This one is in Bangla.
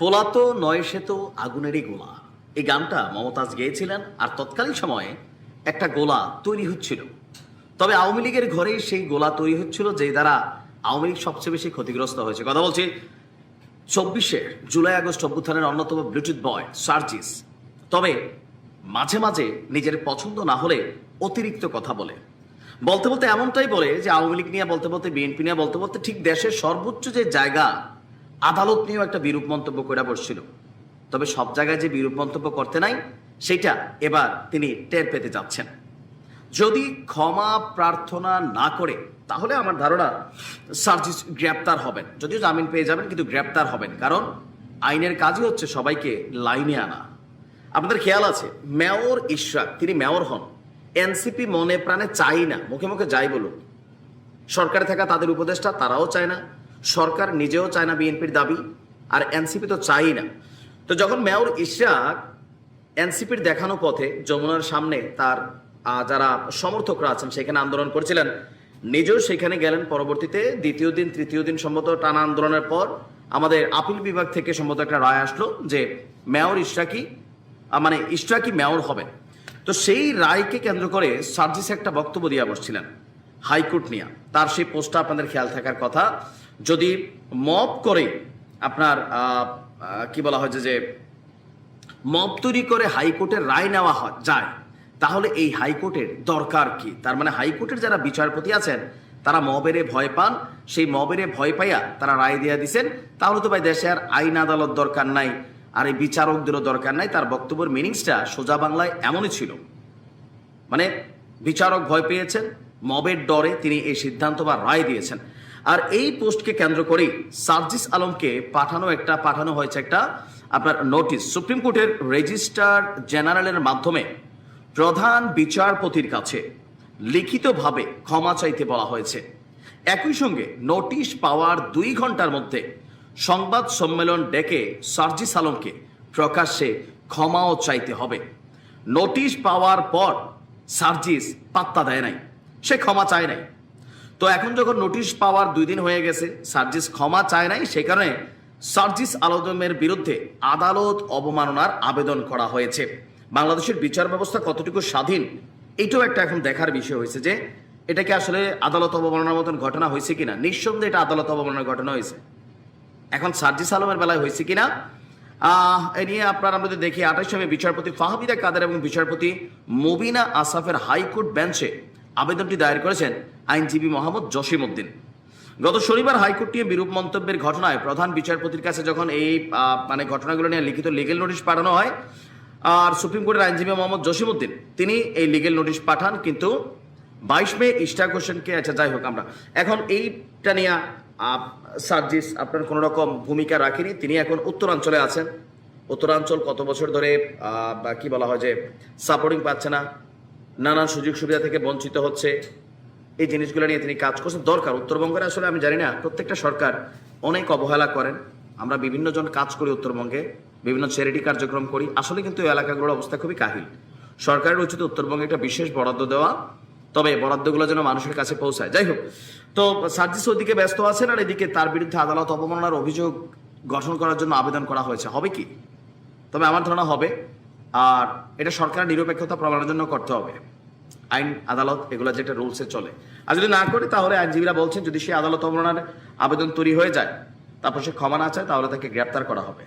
পোলাতো নয় সে তো আগুনেরই গোলা এই গানটা মমতাজ গেয়েছিলেন আর তৎকালীন সময়ে একটা গোলা তৈরি হচ্ছিল। তবে আওয়ামী লীগের ঘরেই সেই গোলা তৈরি হচ্ছিল যে দ্বারা আওয়ামী লীগ সবচেয়ে বেশি ক্ষতিগ্রস্ত হয়েছে। কথা বলছি, চব্বিশে জুলাই আগস্ট অভ্যুত্থানের অন্যতম ব্লুটুথ বয় সার্জিস। তবে মাঝে মাঝে নিজের পছন্দ না হলে অতিরিক্ত কথা বলে। বলতে বলতে এমনটাই বলে যে আওয়ামী লীগ নিয়ে বলতে বলতে বিএনপি নিয়ে বলতে বলতে ঠিক দেশের সর্বোচ্চ যে জায়গা আদালত নিয়েও একটা বিরূপ মন্তব্য করে বসছিল। তবে সব জায়গায় যে বিরূপ মন্তব্য করতে নাই, সেটা এবার তিনি টের পেতে যাচ্ছেন। যদি ক্ষমা প্রার্থনা না করে, তাহলে আমার ধারণা সার্জিস গ্রেপ্তার হবেন। যদিও জামিন পেয়ে যাবেন, কিন্তু গ্রেপ্তার হবেন। কারণ আইনের কাজই হচ্ছে সবাইকে লাইনে আনা। আপনাদের খেয়াল আছে, মেয়র ইশরাক, তিনি মেয়র হন। এনসিপি মনে প্রাণে চাই না, মুখে মুখে যাই বলুন। সরকারে থাকা তাদের উপদেষ্টা, তারাও চায় না। সরকার নিজেও চায় না বিএনপির দাবি, আর এনসিপি তো চাই না। তো যখন মেয়র ইশরাক এনসিপির দেখানো পথে যমুনার সামনে তার যারা সমর্থকরা আছেন, সেখানে আন্দোলন করছিলেন, নিজেও সেখানে গেলেন। পরবর্তীতে দ্বিতীয় দিন, তৃতীয় দিন সম্ভবত টানা আন্দোলনের পর আমাদের আপিল বিভাগ থেকে সম্ভবত একটা রায় আসলো যে মেয়র ইশরাকি মানে ইশরাকি মেয়র হবেন। তো সেই রায়কে কেন্দ্র করে সার্জিস একটা বক্তব্য দিয়ে বসছিলেন হাইকোর্ট নিয়ে। তার সেই পোস্টটা আপনাদের খেয়াল থাকার কথা। যদি মব করে আপনার কি বলা হয় যে- মব তৈরি করে হাইকোর্টের রায় নেওয়া যায়, তাহলে এই হাইকোর্টের দরকার কি? তার মানে হাইকোর্টের যারা বিচারপতি আছেন, তারা মবেরে ভয় পান, সেই মবেরে ভয় পাইয়া তারা রায় দিয়া দিছেন, তাহলে তো ভাই দেশে আর আইন আদালত দরকার নাই, আর এই বিচারকদেরও দরকার নাই, তার বক্তব্যের মিনিংসটা সোজা বাংলায় এমনই ছিল। মানে বিচারক ভয় পেয়েছেন, মবের ডরে তিনি এই সিদ্ধান্ত বা রায় দিয়েছেন। আর এই পোস্টকে কেন্দ্র করেই সার্জিস আলমকে পাঠানো একটা, পাঠানো হয়েছে একটা আপনার নোটিশ। সুপ্রিম কোর্টের রেজিস্ট্রার জেনারেলের মাধ্যমে প্রধান বিচারপতির কাছে লিখিতভাবে ক্ষমা চাইতে বলা হয়েছে। একই সঙ্গে নোটিশ পাওয়ার দুই ঘণ্টার মধ্যে সংবাদ সম্মেলন ডেকে সার্জিস আলমকে প্রকাশ্যে ক্ষমাও চাইতে হবে। নোটিশ পাওয়ার পর সার্জিস পাত্তা দেয় নাই। সে ক্ষমা চায় নাই। তো এখন যখন নোটিশ পাওয়ার দুই দিন হয়ে গেছে, সার্জিস ক্ষমা চায় নাই, সে কারণে সার্জিস আলমের বিরুদ্ধে আদালত অবমাননার আবেদন করা হয়েছে। বাংলাদেশের বিচার ব্যবস্থা কতটুকু স্বাধীন, এটাও একটা এখন দেখার বিষয় হয়েছে যে এটা কি আসলে আদালত অবমাননার মতন ঘটনা হয়েছে কিনা? নিঃসন্দেহে এটা আদালত অবমাননার ঘটনা হয়েছে। এখন সার্জিস আলমের বেলায় হয়েছে কিনা? এ নিয়ে আপনার আমরা দেখি, আঠাশ মে বিচারপতি ফাহমিদা কাদের এবং বিচারপতি মুবিনা আসাফের হাইকোর্ট বেঞ্চে আবেদনটি দায়ের করেছেন আইনজীবী মোহাম্মদ জসিম উদ্দিন। গত শনিবার হাইকোর্ট নিয়ে বিরূপ মন্তব্যের ঘটনায় প্রধান বিচারপতির কাছে যখন এই মানে ঘটনাগুলো নিয়ে লিখিত লিগেল নোটিশ পাঠানো হয়, আর সুপ্রিম কোর্টের আইনজীবী মোহাম্মদ জসিম উদ্দিন, তিনি এই লিগেল নোটিশ পাঠান, কিন্তু বাইশ মে ইস্টাক হোসেনকে আচ্ছা যাই হোক আমরা, এখন এইটা নিয়ে সার্জিস আপনার কোনো রকম ভূমিকা রাখেনি, তিনি এখন উত্তরাঞ্চলে আছেন। উত্তরাঞ্চল কত বছর ধরে কি বলা হয় যে সাপোর্টিং পাচ্ছে না নানান সুযোগ সুবিধা থেকে বঞ্চিত হচ্ছে। এই জিনিসগুলো নিয়ে তিনি কাজ করছেন। দরকার। উত্তরবঙ্গের আসলে আমি জানি না, প্রত্যেকটা সরকার অনেক অবহেলা করেন। আমরা বিভিন্ন জন কাজ করি উত্তরবঙ্গে, বিভিন্ন চ্যারিটি কার্যক্রম করি। আসলে কিন্তু এই এলাকাগুলোর অবস্থা খুবই কাহিল। সরকারের উচিত উত্তরবঙ্গে একটা বিশেষ বরাদ্দ দেওয়া, তবে বরাদ্দগুলো যেন মানুষের কাছে পৌঁছায়। যাই হোক, তো সার্জিস ওদিকে ব্যস্ত আছেন আর এদিকে তার বিরুদ্ধে আদালত অবমাননার অভিযোগ গঠন করার জন্য আবেদন করা হয়েছে। হবে কি? তবে আমার ধারণা হবে আর এটা সরকারের নিরপেক্ষতা প্রমাণের জন্য করতে হবে। আইন, আদালত, এগুলো যেটা রুলসে চলে। আর যদি না করে, তাহলে আইনজীবীরা বলছেন, যদি সে আদালত অবমাননার আবেদন তৈরি হয়ে যায়, তারপর সে ক্ষমা না চায়, তাহলে তাকে গ্রেপ্তার করা হবে।